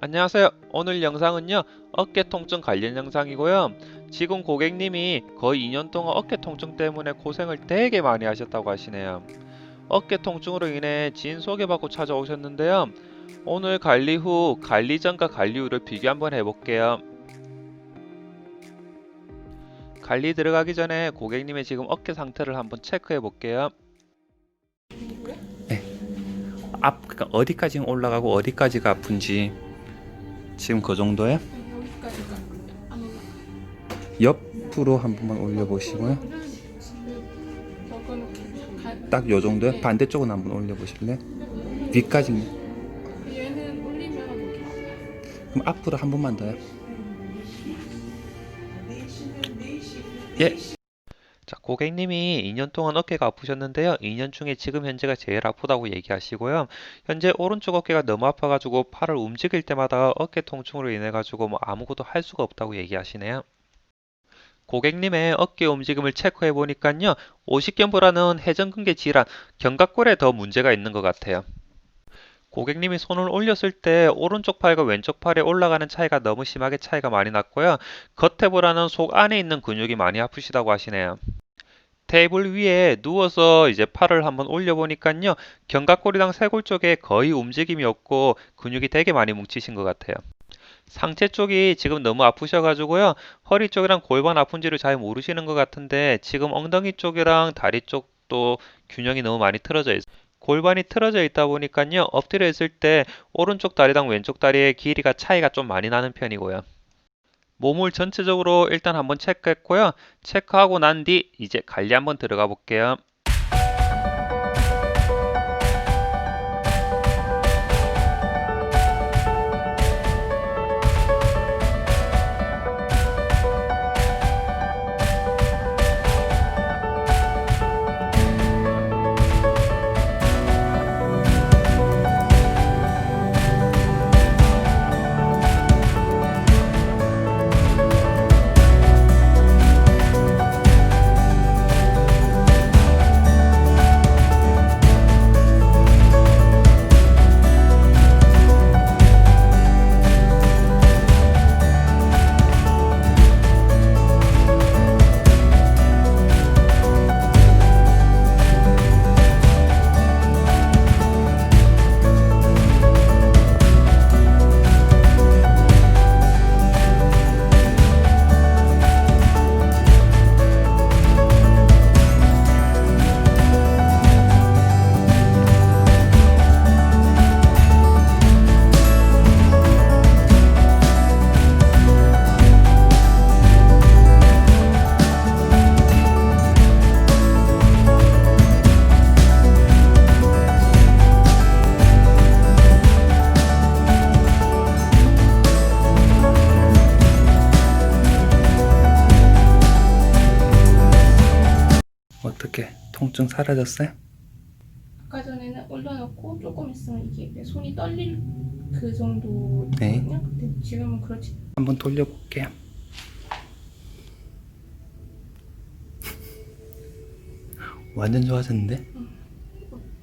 안녕하세요. 오늘 영상은요, 어깨 통증 관련 영상이고요. 지금 고객님이 거의 2년 동안 어깨 통증 때문에 고생을 되게 많이 하셨다고 하시네요. 어깨 통증으로 인해 지인 소개받고 찾아오셨는데요. 오늘 관리 후, 관리 전과 관리 후를 비교 한번 해볼게요. 관리 들어가기 전에 고객님의 지금 어깨 상태를 한번 체크해 볼게요. 앞, 그러니까 어디까지 올라가고 어디까지가 아픈지 지금 그 정도에. 옆으로 한 번만 올려보시고요. 딱 요 정도요? 네. 반대쪽은 한번 올려보실래요? 위까지. 그럼 앞으로 한 번만 더요. 예. 자, 고객님이 2년 동안 어깨가 아프셨는데요. 2년 중에 지금 현재가 제일 아프다고 얘기하시고요. 현재 오른쪽 어깨가 너무 아파가지고 팔을 움직일 때마다 어깨 통증으로 인해 가지고 뭐 아무것도 할 수가 없다고 얘기하시네요. 고객님의 어깨 움직임을 체크해 보니까요. 오십견보다는 회전근개 질환, 견갑골에 더 문제가 있는 것 같아요. 고객님이 손을 올렸을 때 오른쪽 팔과 왼쪽 팔에 올라가는 차이가 너무 심하게 차이가 많이 났고요. 겉에보다는 속 안에 있는 근육이 많이 아프시다고 하시네요. 테이블 위에 누워서 이제 팔을 한번 올려보니까요. 견갑골이랑 쇄골 쪽에 거의 움직임이 없고 근육이 되게 많이 뭉치신 것 같아요. 상체 쪽이 지금 너무 아프셔가지고요. 허리 쪽이랑 골반 아픈지를 잘 모르시는 것 같은데 지금 엉덩이 쪽이랑 다리 쪽도 균형이 너무 많이 틀어져 있어요. 골반이 틀어져 있다 보니까요. 엎드려 있을 때 오른쪽 다리랑 왼쪽 다리의 길이가 차이가 좀 많이 나는 편이고요. 몸을 전체적으로 일단 한번 체크했고요. 체크하고 난 뒤 이제 관리 한번 들어가 볼게요. 통증 사라졌어요? 아까 전에는 올려놓고 조금 있으면 이게 내 손이 떨릴 그 정도거든요. 네. 근데 지금은 그렇지. 한번 돌려볼게요. 완전 좋아졌는데?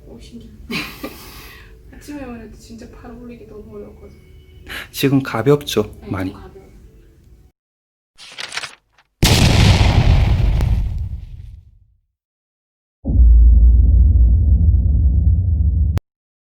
오 신기해. 아침에만 해도 진짜 팔 올리기 너무 어려웠거든. 지금 가볍죠? 네, 많이. 좀 가벼워.